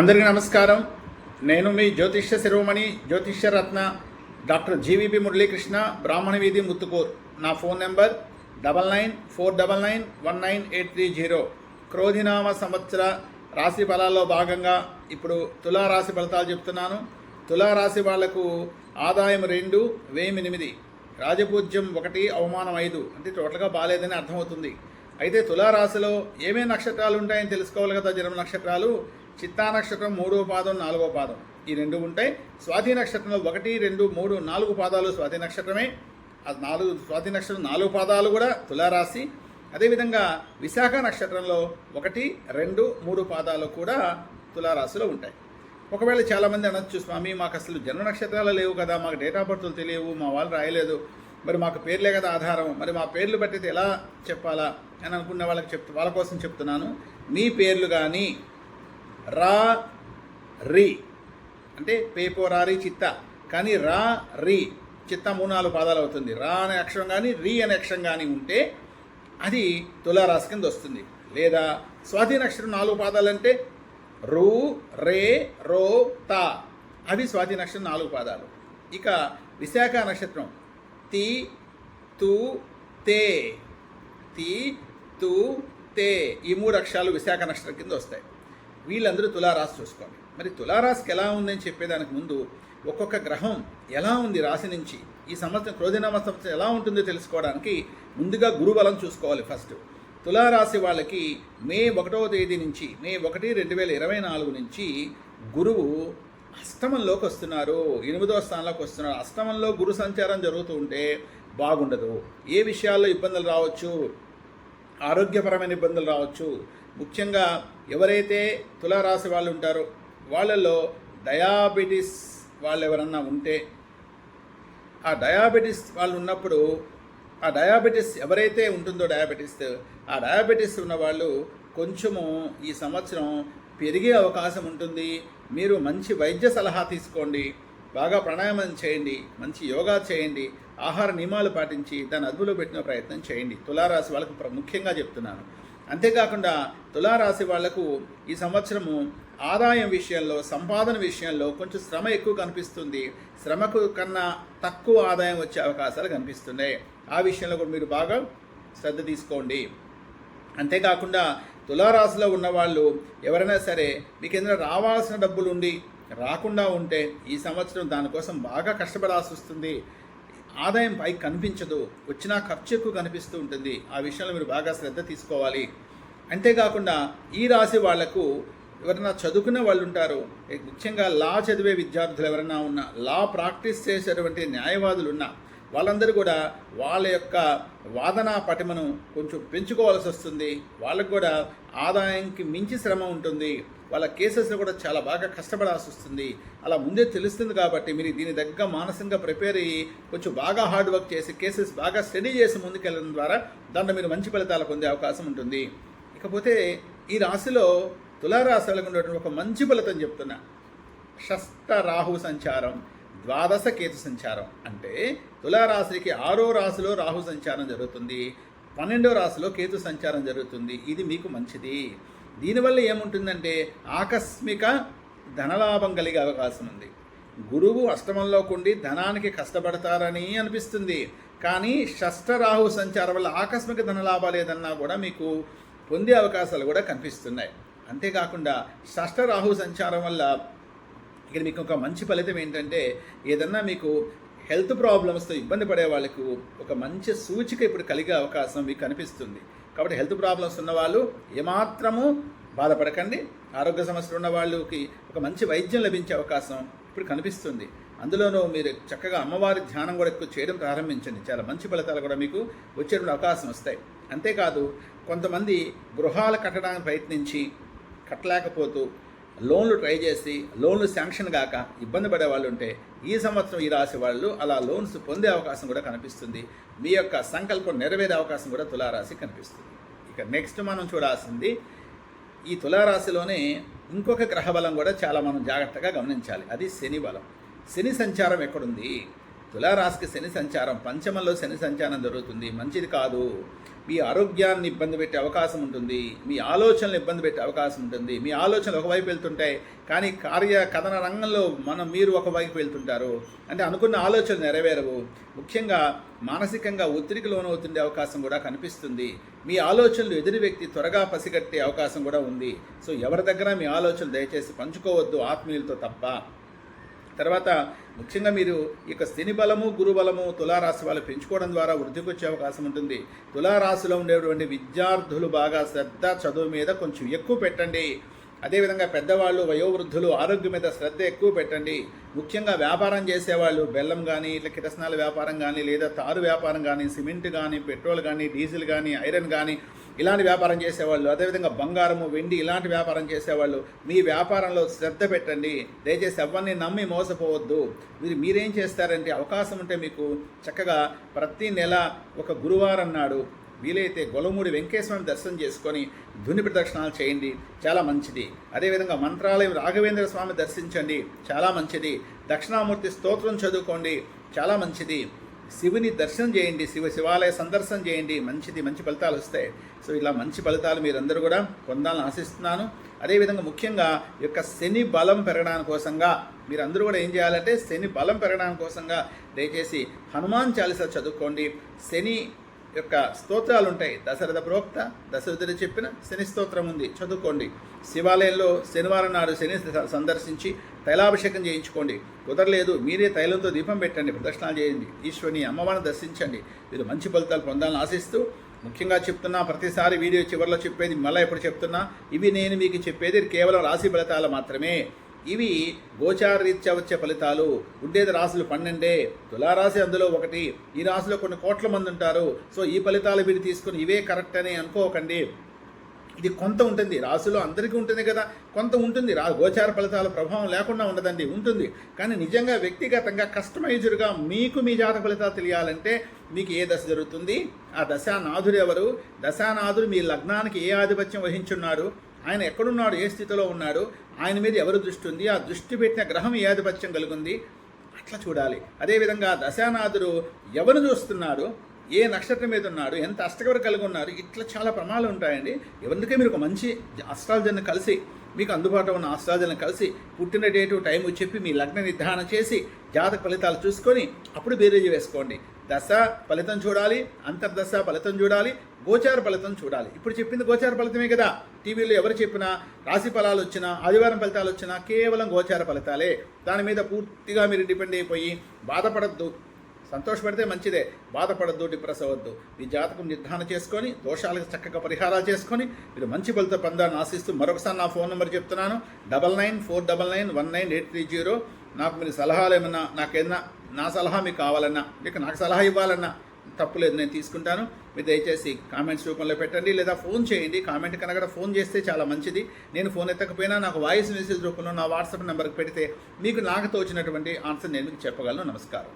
అందరికీ నమస్కారం. నేను మీ జ్యోతిష్య శిరోమణి జ్యోతిష్య రత్న డాక్టర్ జీవీపీ మురళీకృష్ణ బ్రాహ్మణ వీధి ముత్తుకూర్. నా phone number double nine four double nine one nine eight three zero. క్రోధినామ సంవత్సర రాశి ఫలాల్లో భాగంగా ఇప్పుడు తులా రాశి ఫలితాలు చెప్తున్నాను. తులా రాశి వాళ్ళకు ఆదాయం రెండు వ్యయం ఎనిమిది. రాజపూజ్యం ఒకటి అవమానం ఐదు. అంటే టోటల్గా బాగాలేదని అర్థమవుతుంది. అయితే తులారాశిలో ఏమేమి నక్షత్రాలు ఉంటాయని తెలుసుకోవాలి కదా జన్మ నక్షత్రాలు? చిత్తా నక్షత్రం మూడో పాదం నాలుగో పాదం. ఈ రెండు ఉంటాయి. స్వాతి నక్షత్రంలో ఒకటి రెండు మూడు నాలుగు పాదాలు స్వాతి నక్షత్రమే. ఆ నాలుగు స్వాతి నక్షత్రం నాలుగు పాదాలు కూడా తులారాశి. అదేవిధంగా విశాఖ నక్షత్రంలో ఒకటి రెండు మూడు పాదాలు కూడా తులారాశిలో ఉంటాయి. ఒకవేళ చాలామంది అనొచ్చు స్వామి మాకు అసలు జన్మ నక్షత్రాలు లేవు కదా మాకు డేట్ ఆఫ్ బర్త్లు తెలియవు మా వాళ్ళు రాయలేదు. మరి మాకు పేర్లే కదా ఆధారం. మరి మా పేర్లు బట్టి ఎలా చెప్పాలా? అని అనుకున్న వాళ్ళకి చెప్తూ వాళ్ళ కోసం చెప్తున్నాను. మీ పేర్లు కానీ రా రి. అంటే పేపోరారి చిత్త. కానీ రా రి. చిత్త మూనాలు నాలుగు పాదాలు అవుతుంది. రా అనే అక్షరం కానీ రి అనే అక్షరం కానీ ఉంటే అది తులారాశి కింద వస్తుంది. లేదా స్వాతి నక్షత్రం నాలుగు పాదాలు అంటే రు రే రో తా. అవి స్వాతి నక్షత్రం నాలుగు పాదాలు. ఇక విశాఖ నక్షత్రం. తి తు తే. తి తు తే. ఈ మూడు అక్షరాలు విశాఖ నక్షత్రం కింద వస్తాయి. వీళ్ళందరూ తులారాశి చూసుకోండి. మరి తులారాశికి ఎలా ఉందని చెప్పేదానికి ముందు ఒక్కొక్క గ్రహం ఎలా ఉంది రాశి నుంచి ఈ సంవత్సరం క్రోధినామ సంవత్సరం ఎలా ఉంటుందో తెలుసుకోవడానికి ముందుగా గురుబలం చూసుకోవాలి ఫస్ట్. తులారాశి వాళ్ళకి మే ఒకటవ తేదీ నుంచి మే ఒకటి రెండు వేల ఇరవై నాలుగు నుంచి గురువు అష్టమంలోకి వస్తున్నారు ఎనిమిదవ స్థానంలోకి వస్తున్నారు. అష్టమంలో గురు సంచారం జరుగుతూ ఉంటే బాగుండదు. ఏ విషయాల్లో ఇబ్బందులు రావచ్చు? ఆరోగ్యపరమైన ఇబ్బందులు రావచ్చు. ముఖ్యంగా ఎవరైతే తులారాశి వాళ్ళు ఉంటారో వాళ్ళలో డయాబెటీస్ వాళ్ళు ఎవరన్నా ఉంటే ఆ డయాబెటీస్ వాళ్ళు ఉన్నప్పుడు ఆ డయాబెటీస్ ఎవరైతే ఉంటుందో డయాబెటీస్ ఆ డయాబెటీస్ ఉన్న వాళ్ళు కొంచెము ఈ సంవత్సరం పెరిగే అవకాశం ఉంటుంది. మీరు మంచి వైద్య సలహా తీసుకోండి. బాగా ప్రాణాయామం చేయండి. మంచి యోగా చేయండి. ఆహార నియమాలు పాటించి దాన్ని అదుపులో పెట్టిన ప్రయత్నం చేయండి. తులారాశి వాళ్ళకు ముఖ్యంగా చెప్తున్నాను. అంతేకాకుండా తులారాశి వాళ్ళకు ఈ సంవత్సరము ఆదాయం విషయంలో సంపాదన విషయంలో కొంచెం శ్రమ ఎక్కువ కనిపిస్తుంది. శ్రమకు కన్నా తక్కువ ఆదాయం వచ్చే అవకాశాలు కనిపిస్తున్నాయి. ఆ విషయంలో కూడా మీరు బాగా శ్రద్ధ తీసుకోండి. అంతేకాకుండా తులారాశిలో ఉన్నవాళ్ళు ఎవరైనా సరే మీకు ఏదైనా రావాల్సిన డబ్బులు ఉండి రాకుండా ఉంటే ఈ సంవత్సరం దానికోసం బాగా కష్టపడాల్సి వస్తుంది. ఆదాయం పైకి కనిపించదు వచ్చినా ఖర్చు ఎక్కువ కనిపిస్తూ ఉంటుంది. ఆ విషయంలో మీరు బాగా శ్రద్ధ తీసుకోవాలి. అంతేకాకుండా ఈ రాశి వాళ్ళకు ఎవరైనా చదువుకునే వాళ్ళు ఉంటారు. ముఖ్యంగా లా చదివే విద్యార్థులు ఎవరైనా ఉన్నా లా ప్రాక్టీస్ చేసేటువంటి న్యాయవాదులు ఉన్నా వాళ్ళందరూ కూడా వాళ్ళ యొక్క వాదనా పటిమను కొంచెం పెంచుకోవాల్సి వస్తుంది. వాళ్ళకు కూడా ఆదాయానికి మించి శ్రమ ఉంటుంది. వాళ్ళ కేసెస్లో కూడా చాలా బాగా కష్టపడాల్సి వస్తుంది. అలా ముందే తెలుస్తుంది కాబట్టి మీరు దీని దగ్గర మానసికంగా ప్రిపేర్ అయ్యి కొంచెం బాగా హార్డ్ వర్క్ చేసి కేసెస్ బాగా స్టడీ చేసి ముందుకెళ్ళడం ద్వారా దాంట్లో మీరు మంచి ఫలితాలు పొందే అవకాశం ఉంటుంది. ఇకపోతే ఈ రాశిలో తులారాశి వాళ్ళకు ఉన్నటువంటి ఒక మంచి ఫలితం చెప్తున్నా. షష్ట రాహు సంచారం. ద్వాదశ కేతు సంచారం అంటే తులారాశికి ఆరో రాశిలో రాహు సంచారం జరుగుతుంది పన్నెండో రాశిలో కేతు సంచారం జరుగుతుంది. ఇది మీకు మంచిది. దీనివల్ల ఏముంటుందంటే ఆకస్మిక ధనలాభం కలిగే అవకాశం ఉంది. గురువు అష్టమంలో ఉండి ధనానికి కష్టపడతారని అనిపిస్తుంది. కానీ షష్ఠ రాహు సంచారం వల్ల ఆకస్మిక ధనలాభాలు ఏదన్నా కూడా మీకు పొందే అవకాశాలు కూడా కనిపిస్తున్నాయి. అంతేకాకుండా షష్ఠ రాహు సంచారం వల్ల ఇక్కడ మీకు ఒక మంచి ఫలితం ఏంటంటే ఏదన్నా మీకు హెల్త్ ప్రాబ్లమ్స్తో ఇబ్బంది పడే వాళ్ళకు ఒక మంచి సూచిక ఇప్పుడు కలిగే అవకాశం మీకు కనిపిస్తుంది. కాబట్టి హెల్త్ ప్రాబ్లమ్స్ ఉన్న వాళ్ళు ఏమాత్రము బాధపడకండి. ఆరోగ్య సమస్యలు ఉన్న వాళ్ళకి ఒక మంచి వైద్యం లభించే అవకాశం ఇప్పుడు కనిపిస్తుంది. అందులోనూ మీరు చక్కగా అమ్మవారి ధ్యానం కూడా ఎక్కువ చేయడం ప్రారంభించండి. చాలా మంచి ఫలితాలు కూడా మీకు వచ్చేటువంటి అవకాశం వస్తాయి. అంతేకాదు కొంతమంది గృహాలు కట్టడానికి ప్రయత్నించి కట్టలేకపోతూ లోన్లు ట్రై చేసి లోన్లు శాంక్షన్ కాక ఇబ్బంది పడే వాళ్ళు ఉంటే ఈ సంవత్సరం ఈ రాశి వాళ్ళు అలా లోన్స్ పొందే అవకాశం కూడా కనిపిస్తుంది. మీ యొక్క సంకల్పం నెరవేరే అవకాశం కూడా తులారాశి కనిపిస్తుంది. ఇక నెక్స్ట్ మనం చూడాల్సింది ఈ తులారాశిలోనే ఇంకొక గ్రహ బలం కూడా చాలా మనం జాగ్రత్తగా గమనించాలి. అది శని బలం. శని సంచారం ఎక్కడుంది? తులారాశికి శని సంచారం పంచమంలో శని సంచారం జరుగుతుంది. మంచిది కాదు. మీ ఆరోగ్యాన్ని ఇబ్బంది పెట్టే అవకాశం ఉంటుంది. మీ ఆలోచనలు ఇబ్బంది పెట్టే అవకాశం ఉంటుంది. మీ ఆలోచనలు ఒకవైపు వెళ్తుంటాయి. కానీ కార్య కథన రంగంలో మనం మీరు ఒకవైపు వెళ్తుంటారు. అంటే అనుకున్న ఆలోచనలు నెరవేరవు. ముఖ్యంగా మానసికంగా ఒత్తిడికి లోనవుతుండే అవకాశం కూడా కనిపిస్తుంది. మీ ఆలోచనలు ఎదురు వ్యక్తి త్వరగా పసిగట్టే అవకాశం కూడా ఉంది. సో ఎవరి దగ్గర మీ ఆలోచనలు దయచేసి పంచుకోవద్దు. ఆత్మీయులతో తప్ప. తర్వాత ముఖ్యంగా మీరు ఇక శని బలము గురు బలము తులారాశి వాళ్ళు పెంచుకోవడం ద్వారా వృద్ధికి వచ్చే అవకాశం ఉంటుంది. తులారాశిలో ఉండేటువంటి విద్యార్థులు బాగా శ్రద్ధ చదువు మీద కొంచెం ఎక్కువ పెట్టండి. అదేవిధంగా పెద్దవాళ్ళు వయోవృద్ధులు ఆరోగ్యం మీద శ్రద్ధ ఎక్కువ పెట్టండి. ముఖ్యంగా వ్యాపారం చేసేవాళ్ళు బెల్లం కానీ ఇట్లా కిరసనాల వ్యాపారం కానీ లేదా తారు వ్యాపారం కానీ సిమెంట్ కానీ పెట్రోల్ కానీ డీజిల్ కానీ ఐరన్ కానీ ఇలాంటి వ్యాపారం చేసేవాళ్ళు అదేవిధంగా బంగారము వెండి ఇలాంటి వ్యాపారం చేసేవాళ్ళు మీ వ్యాపారంలో శ్రద్ధ పెట్టండి. దయచేసి ఎవరిని నమ్మి మోసపోవద్దు. మీరు మీరేం చేస్తారంటే అవకాశం ఉంటే మీకు చక్కగా ప్రతి నెల ఒక గురువారం నాడు వీలైతే గొలమూడి వెంకటేశ్వరుని దర్శనం చేసుకొని ధుని ప్రదక్షిణాలు చేయండి. చాలా మంచిది. అదేవిధంగా మంత్రాలయం రాఘవేంద్ర స్వామి దర్శించండి. చాలా మంచిది. దక్షిణామూర్తి స్తోత్రం చదువుకోండి. చాలా మంచిది. శివుని దర్శనం చేయండి శివ శివాలయ సందర్శనం చేయండి మంచిది మంచి ఫలితాలు వస్తాయి. సో ఇలా మంచి ఫలితాలు మీరందరూ కూడా పొందాలని ఆశిస్తున్నాను. అదేవిధంగా ముఖ్యంగా ఈ యొక్క శని బలం పెరగడానికి కోసంగా మీరందరూ కూడా ఏం చేయాలంటే శని బలం పెరగడానికి కోసంగా దయచేసి హనుమాన్ చాలీసా చదువుకోండి. శని యొక్క స్తోత్రాలు ఉంటాయి. దశరథ ప్రోక్త దశరథుడు చెప్పిన శని స్తోత్రం ఉంది చదువుకోండి. శివాలయంలో శనివారం నాడు శని సందర్శించి తైలాభిషేకం చేయించుకోండి. కుదరలేదు మీరే తైలంతో దీపం పెట్టండి ప్రదక్షిణాలు చేయండి. ఈశ్వరిని అమ్మవారిని దర్శించండి. మీరు మంచి ఫలితాలు పొందాలని ఆశిస్తూ ముఖ్యంగా చెప్తున్నా ప్రతిసారి వీడియో చివరిలో చెప్పేది మళ్ళీ ఎప్పుడు చెప్తున్నా ఇవి నేను మీకు చెప్పేది కేవలం రాశి ఫలితాలు మాత్రమే. ఇవి గోచారరీత్యా వచ్చే ఫలితాలు. ఉండేది రాశులు పన్నెండే. తులారాశి అందులో ఒకటి. ఈ రాశిలో కొన్ని కోట్ల మంది ఉంటారు. సో ఈ ఫలితాలు మీరు తీసుకుని ఇవే కరెక్ట్ అని అనుకోకండి. ఇది కొంత ఉంటుంది. రాశిలో అందరికీ ఉంటుంది కదా. కొంత ఉంటుంది. రా గోచార ఫలితాల ప్రభావం లేకుండా ఉండదండి. ఉంటుంది. కానీ నిజంగా వ్యక్తిగతంగా కస్టమైజ్డ్గా మీకు మీ జాత ఫలితాలు తెలియాలంటే మీకు ఏ దశ జరుగుతుంది? ఆ దశానాథుడు ఎవరు? దశానాథుడు మీ లగ్నానికి ఏ ఆధిపత్యం వహించున్నారు ఆయన ఎక్కడున్నాడు? ఏ స్థితిలో ఉన్నాడు? ఆయన మీద ఎవరు దృష్టి ఉంది? ఆ దృష్టి పెట్టిన గ్రహం ఏ ఆధిపత్యం కలిగింది? అట్లా చూడాలి. అదేవిధంగా దశానాథుడు ఎవరు చూస్తున్నాడు? ఏ నక్షత్రం మీద ఉన్నాడు ఎంత అష్టకవర కలిగి ఉన్నారు ఇట్లా చాలా ప్రమాదాలు ఉంటాయండి. ఎవరికే మీరు ఒక మంచి అస్ట్రాలజర్ని కలిసి మీకు అందుబాటులో ఉన్న ఆస్ట్రాలజర్ని కలిసి పుట్టిన డేటు టైం చెప్పి మీ లగ్న నిర్ధారణ చేసి జాతక ఫలితాలు చూసుకొని అప్పుడు బేరేజ్ వేసుకోండి. దశ ఫలితం చూడాలి అంతర్దశ ఫలితం చూడాలి గోచార ఫలితం చూడాలి. ఇప్పుడు చెప్పింది గోచార ఫలితమే కదా. టీవీలో ఎవరు చెప్పినా రాశి ఫలాలు వచ్చినా ఆదివారం ఫలితాలు వచ్చినా కేవలం గోచార ఫలితాలే. దాని మీద పూర్తిగా మీరు డిపెండ్ అయిపోయి బాధపడద్దు. సంతోషపడితే మంచిదే. బాధపడద్దు డిప్రెస్ అవ్వద్దు మీ జాతకం నిర్ధారణ చేసుకొని దోషాలకు చక్కగా పరిహారాలు చేసుకొని మీరు మంచి ఫలిత పొందాలని ఆశిస్తూ మరొకసారి నా ఫోన్ నెంబర్ చెప్తున్నాను. Double nine four double nine one nine eight three zero. నాకు మీరు సలహాలు ఏమన్నా నాకేదన్నా నా సలహా మీకు కావాలన్నా ఇక నాకు సలహా ఇవ్వాలన్నా తప్పులేదు నేను తీసుకుంటాను. మీరు దయచేసి కామెంట్స్ రూపంలో పెట్టండి లేదా ఫోన్ చేయండి. కామెంట్ కనుక ఫోన్ చేస్తే చాలా మంచిది. నేను ఫోన్ ఎత్తకపోయినా నాకు వాయిస్ మెసేజ్ రూపంలో నా వాట్సాప్ నెంబర్కి పెడితే మీకు నాకు తోచినటువంటి ఆన్సర్ నేను మీకు చెప్పగలను. నమస్కారం.